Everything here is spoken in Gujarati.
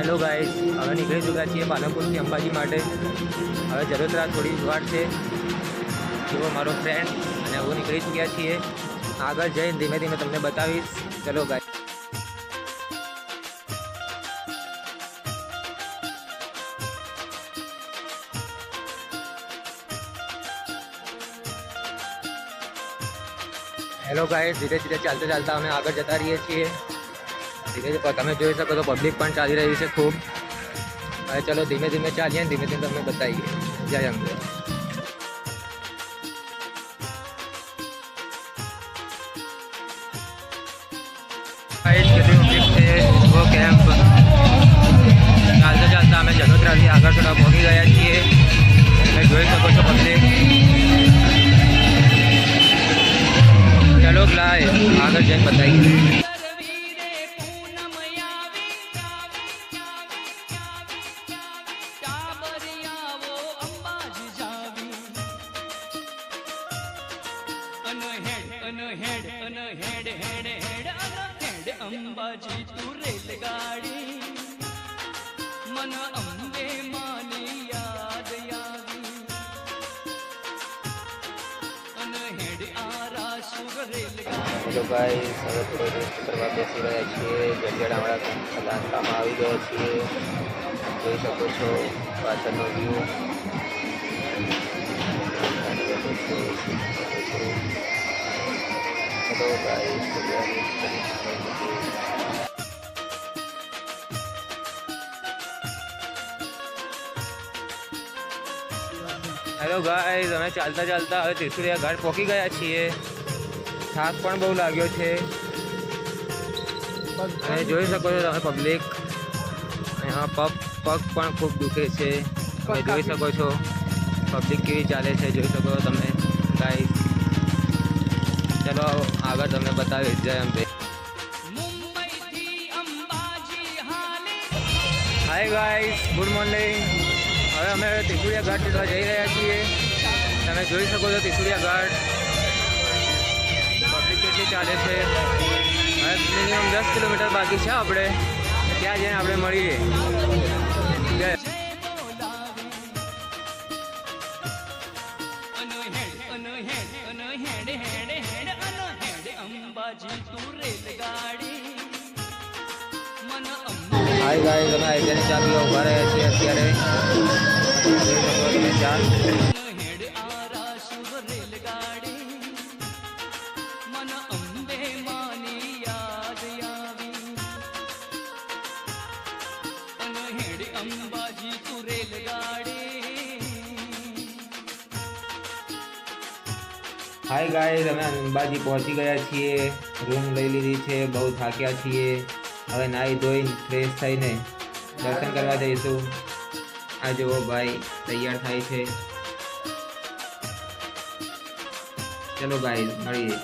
હેલો ગાઈસ હવે નીકળી ચૂક્યા છીએ પાલનપુરથી અંબાજી માટે. હવે જરોત્રા થોડી વાર છે. જુઓ મારો ફ્રેન્ડ અને હું નીકળી ચૂક્યા છીએ. આગળ જઈને ધીમે ધીમે તમને બતાવીશ. ચલો ગાઈસ હેલો ગાઈસ ધીરે ધીરે ચાલતા ચાલતા અમે આગળ જતા રહીએ છીએ. ધીરે ધીરે તમે જોઈ શકો તો પબ્લિક પણ ચાલી રહી છે ખૂબ હવે ચલો ધીમે ધીમે ચાલીએ ને ધીમે ધીમે તમને બતાવીએ જય અંબે ગાઈસ કેટલી પબ્લિક છે જુઓ કેમ્પ ચાલતા ચાલતા અમે જનોત્રાથી આગળ થોડા પહોંચી ગયા છીએ તમે જોઈ શકો છો પબ્લિક ચલો લાય આગળ જઈને બતાવીએ અન હેડ અન હેડ અન હેડ હેડ હેડ, અન હેડ, અંબાજી તું રેલગાડી. મન અંબે માની યાદ આવી અન હેડ આરા સુર રેલગાડી. હેલો ગાઈસ હવે થોડો કરવા બેસી રહ્યા છીએ. જડિયાળા કામમાં આવી ગયા છીએ. જોઈ શકો છો, પાછળનો view hello guys hello guys અમે ચાલતા ચાલતા હવે ત્રિશુલિયા ઘાટ પહોંચી ગયા છીએ. થાક પણ બહુ લાગ્યો છે. અને જોઈ શકો છો તમે પબ્લિક અહીંયા પગ પગ પણ ખૂબ દુખે છે. તમે જોઈ શકો છો. પબ્લિક કેવી ચાલે છે જોઈ શકો છો તમે. ગાઈસ ચલો, આગળ તમને બતાવી જય Ambe. Hi guys good morning હવે અમે ત્રિશુલિયા ઘાટ જવા જઈ રહ્યા છીએ. તમે જોઈ શકો છો ત્રિશુલિયા ઘાટ. પબ્લિક કેટલી ચાલે છે. હવે મિનિમમ દસ કિલોમીટર બાકી છે આપણે. ત્યાં જઈને આપણે મળીએ. હેડ હાય ગાય તમે આઈટીઆઈની ચા પીવા ઊભા રહ્યા છીએ અત્યારે. ચા અંબાજી તું હાય ગાઈસ અમે અંબાજી પહોંચી ગયા છીએ. રૂમ લઈ લીધી છે, બહુ થાક્યા છીએ. હવે નાહી ધોઈ ફ્રેશ થઈને દર્શન કરવા જઈશું. આ જુઓ ભાઈ, તૈયાર થાય છે. ચલો ભાઈ, મળીએ.